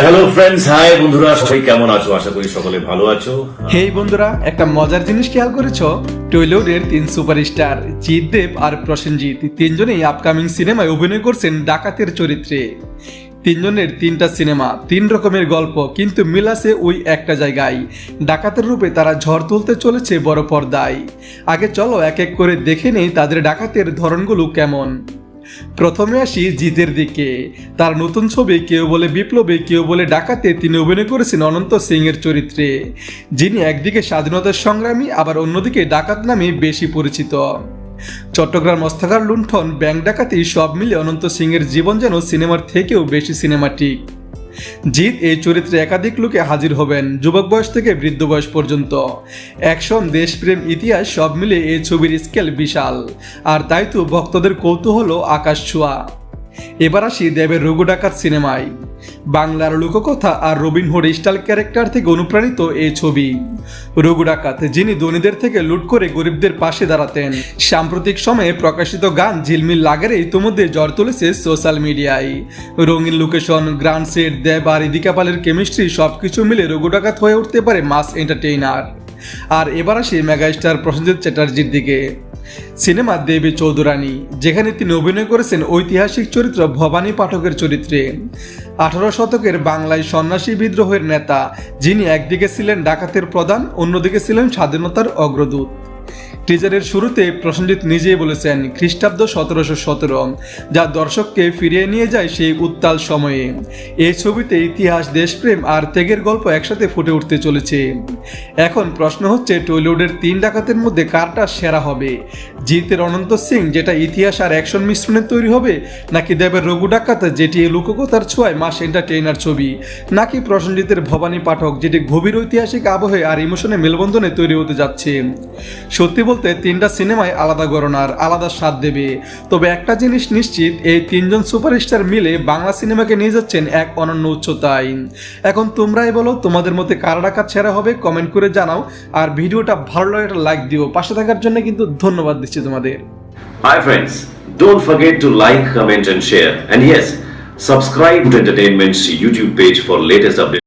Hello hi বন্ধুরা, সবাই কেমন আছো? আশা করি সকলে ভালো আছো। হেই বন্ধুরা, একটা মজার জিনিস খেয়াল করেছ? তিন সুপারস্টার, জিৎ দেব আর প্রসেনজিৎ তিনজনেই আপকামিং সিনেমায় অভিনয় করছেন ডাকাতের চরিত্রে। তিনজনের তিনটা সিনেমা তিন রকমের গল্প, কিন্তু মিলাসে ওই একটা জায়গায়। ডাকাতের রূপে তারা ঝড় তুলতে চলেছে বড় পর্দায়। আগে চলো এক এক করে দেখে নেই তাদের ডাকাতের ধরনগুলো কেমন। প্রথমে আসি জিতের দিকে। তার নতুন ছবি কেউ বলে বিপ্লবে, কেউ বলে ডাকাতে তিনি অভিনয় করেছেন অনন্ত সিং এর চরিত্রে। যিনি একদিকে স্বাধীনতার সংগ্রামী, আবার অন্যদিকে ডাকাত নামে বেশি পরিচিত। চট্টগ্রাম মস্তাকার লুণ্ঠন, ব্যাংক ডাকাতি সব মিলে অনন্ত সিং এর জীবন যেন সিনেমার থেকেও বেশি সিনেমাটিক জিৎ এই চরিত্রে একাধিক লোকে হাজির হবেন, যুবক বয়স থেকে বৃদ্ধ বয়স পর্যন্ত। অ্যাকশন, দেশপ্রেম, ইতিহাস সব মিলে এই ছবির স্কেল বিশাল। আর তাই তো ভক্তদের কৌতূহল আকাশ ছোঁয়া। এবার আসি দেবের রঘু ডাকাত সিনেমায়। বাংলার লোককথা আর Robin Robin Hood style character থেকে অনুপ্রাণিত এই ছবি। রঘু ডাকাত, যিনি ধনীদের থেকে লুট করে গরিবদের পাশে দাঁড়াতেন। সাম্প্রতিক সময়ে প্রকাশিত গান ঝিলমিল লাগের ইতিমধ্যে জ্বর তুলেছে সোশ্যাল মিডিয়ায়। রঙিন লোকেশন গ্রান্ড সেট, দেব আর ইদিকা পালের কেমিস্ট্রি সবকিছু মিলে রঘু ডাকাত হয়ে উঠতে পারে মাস এন্টারটেইনার। আর এবার আসি মেগাস্টার প্রসেনজিৎ চ্যাটার্জির দিকে। সিনেমা দেবী চৌধুরানী, যেখানে তিনি অভিনয় করেছেন ঐতিহাসিক চরিত্র ভবানী পাঠকের চরিত্রে। আঠারো শতকের বাংলায় সন্ন্যাসী বিদ্রোহের নেতা, যিনি একদিকে ছিলেন ডাকাতের প্রধান, অন্যদিকে ছিলেন স্বাধীনতার অগ্রদূত। টিজারের শুরুতে প্রসেনজিৎ নিজেই বলেছেন, খ্রিস্টাব্দ সতেরোশো সতেরো, যা দর্শককে ফিরিয়ে নিয়ে যায় সেই উত্তাল সময়ে। এই ছবিতে ইতিহাস, দেশপ্রেম আর ত্যাগের গল্প একসাথে ফুটে উঠতে চলেছে। এখন প্রশ্ন হচ্ছে, টলিউডের তিন ডাকাতের মধ্যে কারটা সেরা হবে? জিতের অনন্ত সিং, যেটা ইতিহাস আর অ্যাকশন মিশ্রণে তৈরি হবে? নাকি দেবের রঘু ডাকাত, যেটি লোককথার ছোঁয়ায় মাস এন্টারটেইনার ছবি? নাকি প্রসেনজিতের ভবানী পাঠক, যেটি গভীর ঐতিহাসিক আবহে আর ইমোশনে মেলবন্ধনে তৈরি হতে যাচ্ছে? সত্যি বলতে তিনটা সিনেমায় আলাদা গণনার আলাদা স্বাদ দেবে। তবে একটা জিনিস নিশ্চিত এই তিনজন সুপারস্টার মিলে বাংলা সিনেমাকে নিয়ে যাচ্ছেন এক অনন্য উচ্চতায়। এখন তোমরাই বলো তোমাদের মধ্যে কার ডাকাত সেরা হবে? কমেন্ট করে জানাও। আর ভিডিওটা ভালো লাগে লাইক দিও। পাশে থাকার জন্য কিন্তু ধন্যবাদ দিচ্ছি তোমাদের। Hi friends, don't forget to like, comment and share. And yes, subscribe to Entertainment's YouTube page for latest updates.